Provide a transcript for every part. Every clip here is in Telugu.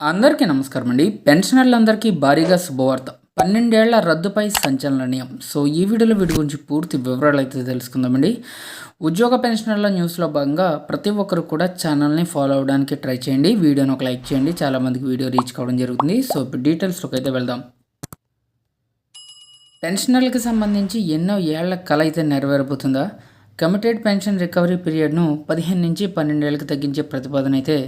అందరికీ నమస్కారం అండి పెన్షనర్లందరికీ భారీగా శుభవార్త. పన్నెండేళ్ళ రద్దుపై సంచలన సో ఈ వీడియోలో వీటి గురించి పూర్తి వివరాలు అయితే తెలుసుకుందామండి. ఉద్యోగ పెన్షనర్ల న్యూస్లో భాగంగా ప్రతి ఒక్కరు కూడా ఛానల్ని ఫాలో అవడానికి ట్రై చేయండి. వీడియోని ఒక లైక్ చేయండి. చాలామందికి వీడియో రీచ్ కావడం జరుగుతుంది. సో ఇప్పుడు డీటెయిల్స్లోకి అయితే వెళ్దాం. పెన్షనర్లకు సంబంధించి ఎన్నో ఏళ్ళ కళ అయితే నెరవేరబోతుందా? కమిటెడ్ పెన్షన్ రికవరీ పీరియడ్ను పదిహేను నుంచి పన్నెండేళ్ళకి తగ్గించే ప్రతిపాదన అయితే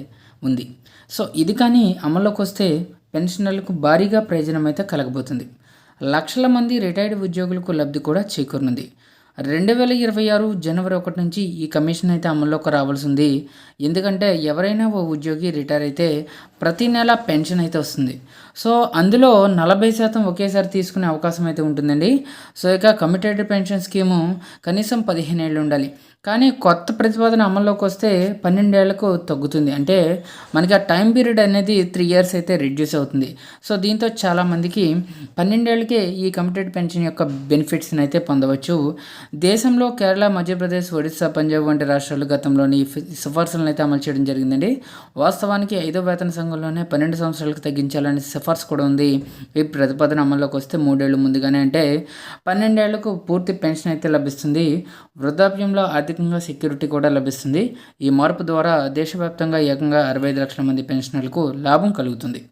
ఉంది. సో ఇది కానీ అమల్లోకి వస్తే పెన్షనర్లకు భారీగా ప్రయోజనం అయితే కలగబోతుంది. లక్షల మంది రిటైర్డ్ ఉద్యోగులకు లబ్ధి కూడా చేకూరనుంది. రెండు వేల ఇరవై ఆరు జనవరి ఒకటి నుంచి ఈ కమిషన్ అయితే అమల్లోకి రావాల్సి ఉంది ఎందుకంటే ఎవరైనా ఓ ఉద్యోగి రిటైర్ అయితే ప్రతి నెల పెన్షన్ అయితే వస్తుంది. సో అందులో నలభై శాతం ఒకేసారి తీసుకునే అవకాశం అయితే ఉంటుందండి. సో ఇక కమిటెడ్ పెన్షన్ స్కీము కనీసం పదిహేను ఏళ్ళు ఉండాలి. కానీ కొత్త ప్రతిపాదన అమల్లోకి వస్తే పన్నెండేళ్ళకు తగ్గుతుంది. అంటే మనకి ఆ టైం పీరియడ్ అనేది త్రీ ఇయర్స్ అయితే రిడ్యూస్ అవుతుంది. సో దీంతో చాలామందికి పన్నెండేళ్ళకే ఈ కమిటెడ్ పెన్షన్ యొక్క బెనిఫిట్స్ని అయితే పొందవచ్చు. దేశంలో కేరళ మధ్యప్రదేశ్ ఒడిశా పంజాబ్ వంటి రాష్ట్రాలు గతంలోని సిఫార్సులను అయితే అమలు చేయడం జరిగిందండి. వాస్తవానికి ఐదో వేతన సంఘంలోనే పన్నెండు సంవత్సరాలకు తగ్గించాలని సిఫార్సు కూడా ఉంది. ఈ ప్రతిపాదన అమల్లోకి వస్తే మూడేళ్ళు ముందుగానే అంటే పన్నెండేళ్ళకు పూర్తి పెన్షన్ అయితే లభిస్తుంది. వృద్ధాప్యంలో ఆర్థికంగా సెక్యూరిటీ కూడా లభిస్తుంది. ఈ మార్పు ద్వారా దేశవ్యాప్తంగా ఏకంగా అరవై ఐదు లక్షల మంది పెన్షనర్లకు లాభం కలుగుతుంది.